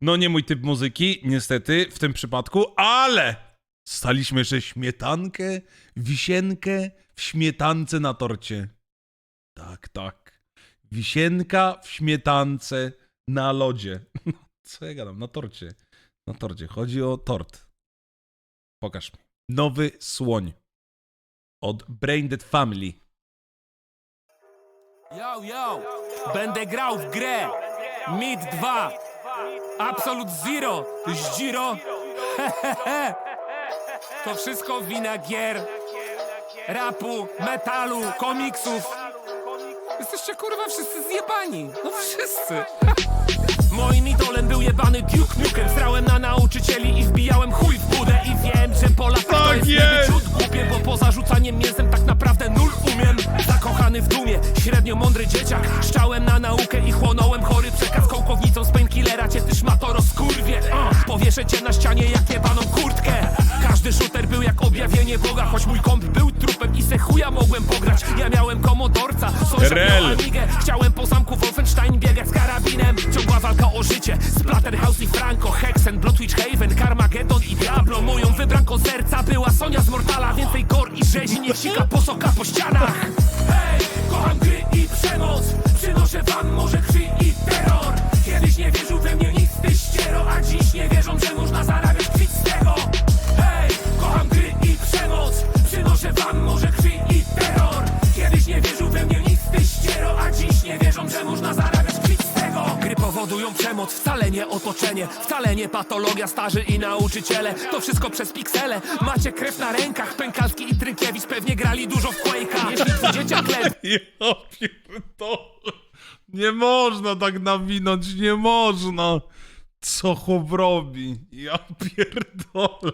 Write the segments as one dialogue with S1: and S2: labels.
S1: No nie mój typ muzyki, niestety, w tym przypadku, ale staliśmy jeszcze śmietankę, wisienkę w śmietance na torcie. Tak, tak. Wisienka w śmietance na lodzie. Co ja gadam? Na torcie. Na torcie. Chodzi o tort. Pokaż mi. Nowy słoń. Od Braindead Family.
S2: Yo, yo, będę grał w grę Mid 2 Absolute Zero. Zdziro. To wszystko wina gier Rapu, metalu, komiksów. Jesteście kurwa wszyscy zjebani. No wszyscy. Moim idolem był jebany Duke Nukem. Srałem na nauczycieli i wbijałem chuj w budę I wiem, że Polak cię na ścianie jak jebaną kurtkę. Każdy shooter był jak objawienie Boga Choć mój komp był trupem i se chuja mogłem pograć. Ja miałem komodorca, sąsiad
S1: Rel.
S2: miał Amigę. Chciałem po zamku Wolfenstein biegać z karabinem. Ciągła walka o życie Splatterhouse i Franco Hexen, Bloodwitch Haven, Carmageddon i Diablo. Moją wybranką serca była Sonia z Mortala. Więcej gor i rzezi niech sika posoka po ścianach. Hej, kocham gry i przemoc. Przynoszę wam morze krwi i terror. Kiedyś nie wierzył wierzą, że można zarabiać kwit z tego. Hej, kocham gry i przemoc. Przynoszę wam morze krwi i terror. Kiedyś nie wierzył we mnie nikt ty ściero A dziś nie wierzą, że można zarabiać kwit z tego. Gry powodują przemoc, wcale nie otoczenie. Wcale nie patologia, starzy i nauczyciele. To wszystko przez piksele. Macie krew na rękach Pękalski i Trynkiewicz pewnie grali dużo w Quake'a. Jeśli twój dzieciak leży
S1: Ja. Nie można tak nawinąć, nie można. Co chłop robi? Ja pierdolę.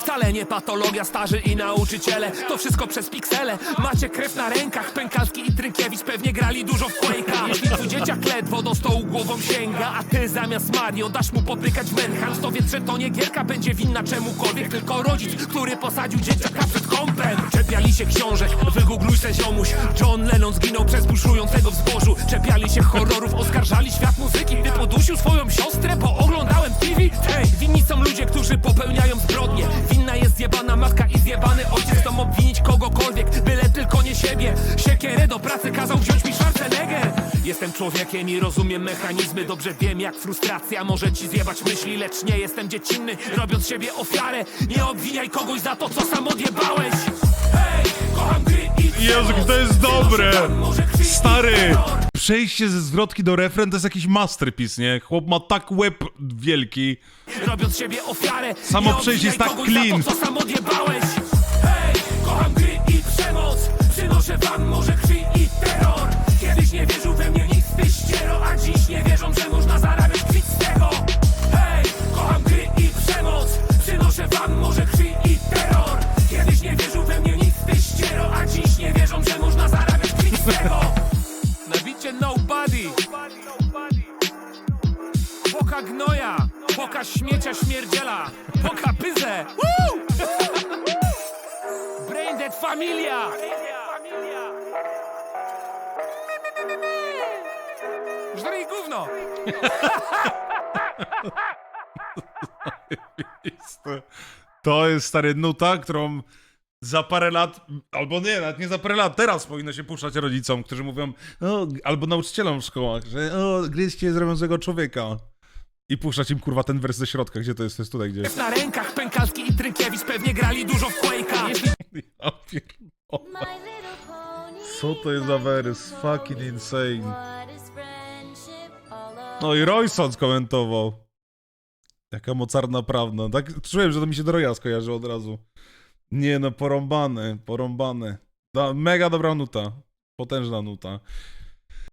S2: Wcale nie patologia, starzy i nauczyciele. To wszystko przez piksele. Macie krew na rękach Pękalski i Trynkiewicz pewnie grali dużo w Quake'a. Jeśli twój dzieciak ledwo do stołu głową sięga A ty zamiast Mario dasz mu popykać w Manhunt To wie, że to nie gierka będzie winna czemukolwiek Tylko rodzic, który posadził dzieciaka przed kąpem. Czepiali się książek, wygoogluj se ziomuś. John Lennon zginął przez buszującego w zbożu. Czepiali się horrorów, oskarżali świat muzyki Ty podusił swoją siostrę, popełniają zbrodnie. Winna jest zjebana matka i zjebany ojciec. Chcą obwinić kogokolwiek, byle tylko nie siebie. Siekierę do pracy kazał wziąć mi Schwarzenegger. Jestem człowiekiem i rozumiem mechanizmy. Dobrze wiem jak frustracja może ci zjebać myśli. Lecz nie jestem dziecinny, robiąc siebie ofiarę. Nie obwiniaj kogoś za to, co sam odjebałeś. Hej, kocham gry i
S1: Jezu, to jest dobre. Stary. Przejście ze zwrotki do refren to jest jakiś masterpiece, nie? Chłop ma tak łeb wielki.
S2: Robiąc siebie ofiarę
S1: Samo przejście jest tak clean.
S2: To, co sam odjebałeś Hej, kocham gry i przemoc Przynoszę wam może krwi i terror Kiedyś nie wierzył we mnie Boka gnoja, boka śmiecia śmierdziela, boka pyzę. Woo! Braindead familia. Żryj gówno.
S1: To jest stary nuta, którą za parę lat, albo nie, nawet nie za parę lat, teraz powinno się puszczać rodzicom, którzy mówią, o, albo nauczycielom w szkołach, że o, gryźcie zrobiącego człowieka. I puszczać im kurwa ten wers ze środka, gdzie to jest, to jest tutaj gdzieś.
S2: Na rękach Pękalski i Trynkiewicz pewnie grali dużo w Quake'a. Jeśli
S1: Ja pierdolę. Co to jest za wers? Fucking insane. No i Royson skomentował. Jaka mocarna prawda. Tak czułem, że to mi się do Roya skojarzy od razu. Nie no, porąbane, porąbane. Da, mega dobra nuta. Potężna nuta.